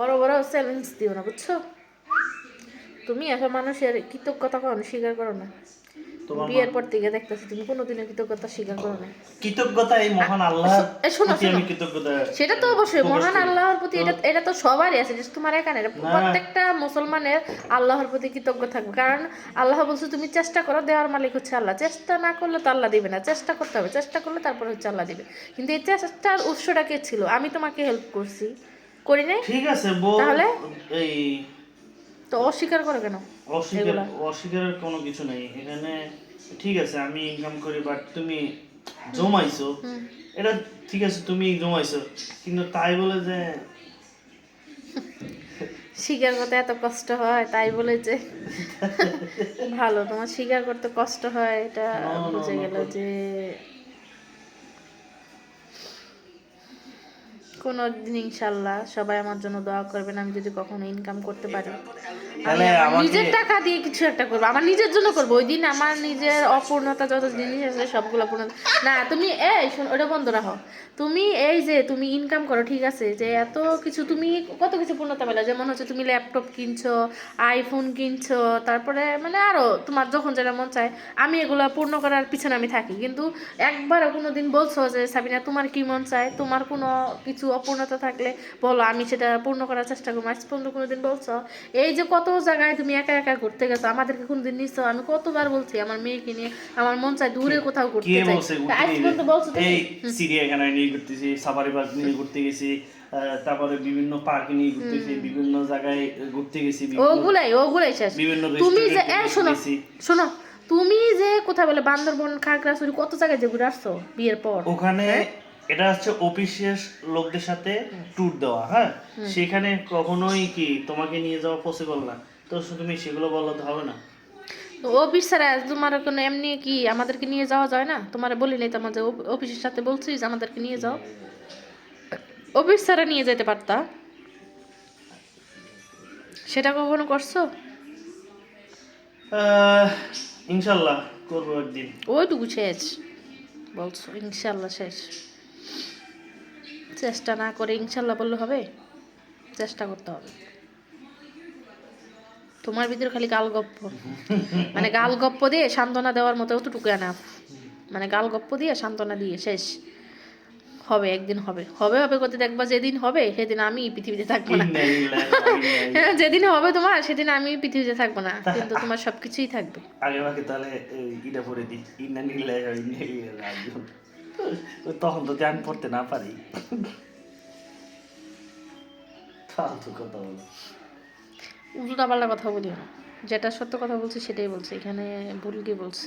বড় বড় চ্যালেঞ্জ দিও না বুঝছ? তুমি এখন মানুষের কৃতজ্ঞতা কখনো স্বীকার করো না। বিয়ের পর থেকে দেখতেছি তুমি কোনোদিনও কৃতজ্ঞতা স্বীকার করো না। কৃতজ্ঞতা এই মহান আল্লাহ শোনো, আমি কৃতজ্ঞতা সেটা তো অবশ্যই মহান আল্লাহর প্রতি এটা এটা তো সবারই আছে just তোমার এখানে। প্রত্যেকটা মুসলমানের আল্লাহর প্রতি কৃতজ্ঞ থাকবে। কারণ আল্লাহ বলছে তুমি চেষ্টা করো দেওয়ার মালিক হচ্ছে আল্লাহ। চেষ্টা না করলে তো আল্লাহ দিবে না চেষ্টা করতে হবে। চেষ্টা করলে তারপরে হচ্ছে আল্লাহ দিবে। কিন্তু এই চেষ্টার উৎসটা কে ছিল? আমি তোমাকে হেল্প করছি। করি নাই? ঠিক আছে তাহলে? এই তো অস্বীকার করো কেন অস্বীকার অস্বীকারের কোনো কিছু নেই। এখানে ঠিক আছে আমি ইনকাম করি বাট তুমি জমাইছো। এটা ঠিক আছে তুমি জমাইছো। কিন্তু তাই বলে যে স্বীকার করতে এত কষ্ট হয় তাই বলে যে ভালো তোমার স্বীকার করতে কষ্ট হয় এটা বুঝে গেল যে কোনো দিন ইনশাল্লাহ সবাই আমার জন্য দোয়া করবেন আমি যদি কখনো ইনকাম করতে পারি। তাহলে আমার নিজের টাকা দিয়ে কিছু একটা করব আমার নিজের জন্য করব। ওই দিন আমার নিজের অপূর্ণতা যত জিনিস আছে সবগুলো পূর্ণ না তুমি এই শোন ওটা বন্ধ রাখো। তুমি এই যে তুমি ইনকাম করো ঠিক আছে যে এত কিছু তুমি কত কিছু পূর্ণতা পেলে? যেমন হচ্ছে তুমি ল্যাপটপ কিনছো আইফোন কিনছো তারপরে মানে আরও তোমার যখন যেটা মন চায় আমি এগুলো পূর্ণ করার পিছনে আমি থাকি। কিন্তু একবারও কোনো দিন বলছো যে সাবিনা তোমার কি মন চায়? তোমার কোনো কিছু অপূর্ণতা থাকলে বলো আমি সেটা পূর্ণ করার চেষ্টা করব। আজ পর্যন্ত কোনোদিন বলছো এই যে কত জায়গায় তুমি একা একা ঘুরতে গেছো? আমাদেরকে কোনোদিন নিছো? আমি কতবার বলছি আমার মেয়েকে নিয়ে আমার মন চায় দূরে কোথাও ঘুরতে কে চাই বলছে তা আজ পর্যন্ত বলছো এই চিড়িয়াখানায় নিয়ে ঘুরতেছি সাফারি পার্ক নিয়ে ঘুরতে গেছি তারপরে বিভিন্ন পার্কে নিয়ে ঘুরতেছি বিভিন্ন জায়গায় ঘুরতে গেছি ওগুলাই ওগুলাই শেষ। বিভিন্ন তুমি যে শোনো শোনো তুমি যে কোথায় বলে বান্দরবন খাগড়াছড়ি কত জায়গায় যে ঘুরে আসছো বিয়ের পর? ওখানে এটা হচ্ছে অফিসের লোকদের সাথে ট্যুর দেওয়া হ্যাঁ? সেখানে কখনোই কি তোমাকে নিয়ে যাওয়া পসিবল না? তো তুমি সেগুলো বলতে হবে না। তো অফিস ছাড়া তোমার কোনো এমনি কি আমাদেরকে নিয়ে যাওয়া যায় না? তোমার বলি নাই তোমার যে অফিসের সাথে বলছিস আমাদেরকে নিয়ে যাও। অফিস ছাড়া নিয়ে যেতে পারতা? সেটা কখনো করছ? ইনশাল্লাহ করব একদিন। ওইটুকু শেষ। বলছো ইনশাল্লাহ শেষ। চেষ্টা না করে ইনশাল্লাহ বললে হবে চেষ্টা করতে হবে। তোমার ভিতরে খালি গাল গপ্প। মানে গাল গপ্প দিয়ে সান্ত্বনা দেওয়ার মতো অতটুকু না মানে গাল গপ্প দিয়ে সান্ত্বনা দিয়ে শেষ। হবে একদিন হবে। হবে হবে করতে দেখবা যেদিন হবে সেদিন আমি পৃথিবীতে থাকব না। যেদিন হবে তোমার সেদিন আমি পৃথিবীতে থাকব না। কিন্তু তোমার সবকিছুই থাকবে। আগে তাহলে তখন তো ধ্যান পড়তে না পারি। উল্টা পাল্টা কথা বলি যেটা সত্য কথা বলছি সেটাই বলছি। এখানে ভুল কি বলছি?